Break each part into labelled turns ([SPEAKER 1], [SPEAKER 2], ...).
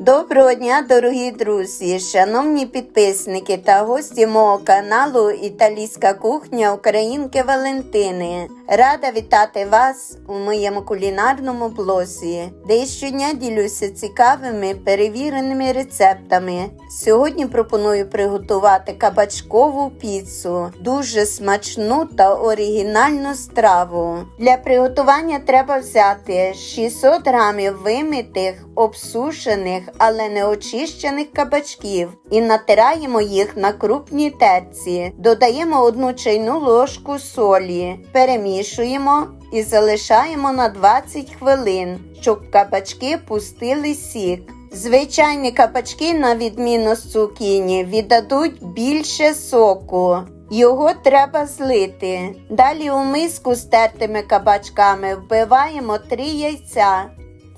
[SPEAKER 1] Доброго дня, дорогі друзі, шановні підписники та гості мого каналу Італійська кухня Українки Валентини. Рада вітати вас у моєму кулінарному блозі, де я щодня ділюся цікавими перевіреними рецептами. Сьогодні пропоную приготувати кабачкову піцу, дуже смачну та оригінальну страву. Для приготування треба взяти 600 грамів вимитих, обсушених, але не очищених кабачків і натираємо їх на крупній терці. Додаємо одну чайну ложку солі, перемішуємо і залишаємо на 20 хвилин, щоб кабачки пустили сік. Звичайні кабачки, на відміну з цукіні, віддадуть більше соку. Його треба злити. Далі у миску з тертими кабачками вбиваємо 3 яйця.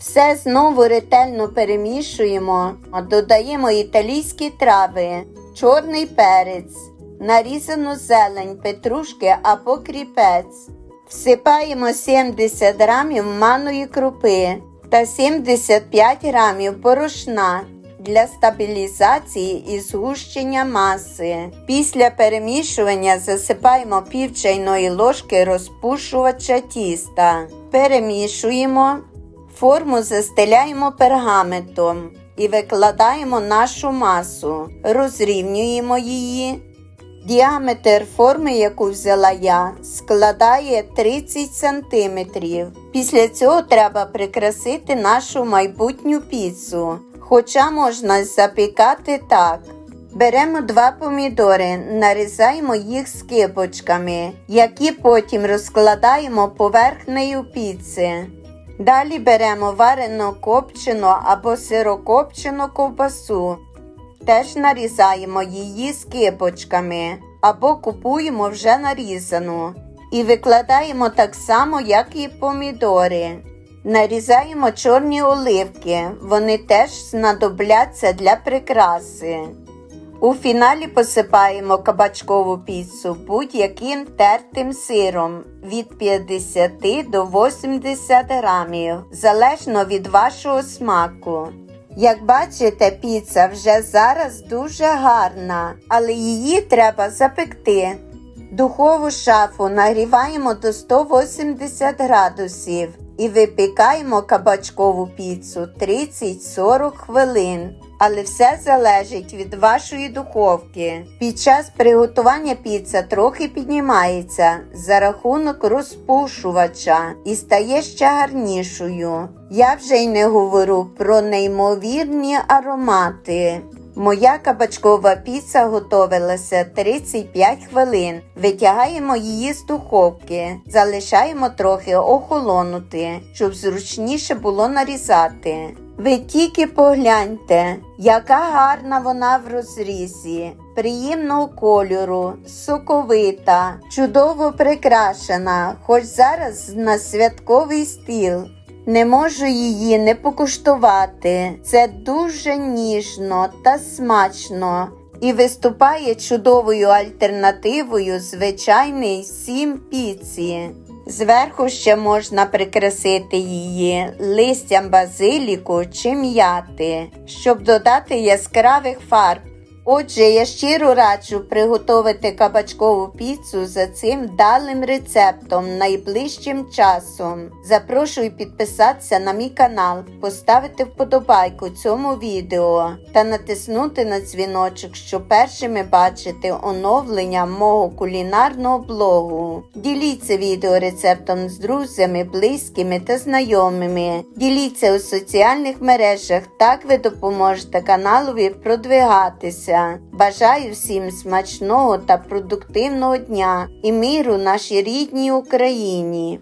[SPEAKER 1] Все знову ретельно перемішуємо, додаємо італійські трави, чорний перець, нарізану зелень, петрушки або кріпець. Всипаємо 70 грамів маної крупи та 75 грамів борошна для стабілізації і згущення маси. Після перемішування засипаємо пів чайної ложки розпушувача тіста. Перемішуємо. Форму застеляємо пергаментом і викладаємо нашу масу, розрівнюємо її. Діаметр форми, яку взяла я, складає 30 см. Після цього треба прикрасити нашу майбутню піцу, хоча можна запікати так. Беремо два помідори, нарізаємо їх скибочками, які потім розкладаємо поверхнею піци. Далі беремо варену копчену або сирокопчену ковбасу. Теж нарізаємо її скибочками або купуємо вже нарізану. І викладаємо так само, як і помідори. Нарізаємо чорні оливки, вони теж знадобляться для прикраси. У фіналі посипаємо кабачкову піцу будь-яким тертим сиром від 50 до 80 грамів, залежно від вашого смаку. Як бачите, піца вже зараз дуже гарна, але її треба запекти. Духову шафу нагріваємо до 180 градусів і випікаємо кабачкову піцу 30-40 хвилин. Але все залежить від вашої духовки. Під час приготування піца трохи піднімається за рахунок розпушувача і стає ще гарнішою. Я вже й не говорю про неймовірні аромати. Моя кабачкова піца готовилася 35 хвилин. Витягаємо її з духовки, залишаємо трохи охолонути, щоб зручніше було нарізати. Ви тільки погляньте, яка гарна вона в розрізі, приємного кольору, соковита, чудово прикрашена, хоч зараз на святковий стіл. Не можу її не покуштувати. Це дуже ніжно та смачно і виступає чудовою альтернативою звичайний сім піці. Зверху ще можна прикрасити її листям базиліку чи м'яти, щоб додати яскравих фарб. Отже, я щиро раджу приготувати кабачкову піцу за цим вдалим рецептом найближчим часом. Запрошую підписатися на мій канал, поставити вподобайку цьому відео та натиснути на дзвіночок, щоб першими бачити оновлення мого кулінарного блогу. Діліться відео рецептом з друзями, близькими та знайомими. Діліться у соціальних мережах, так ви допоможете каналові продвигатися. Бажаю всім смачного та продуктивного дня і миру нашій рідній Україні.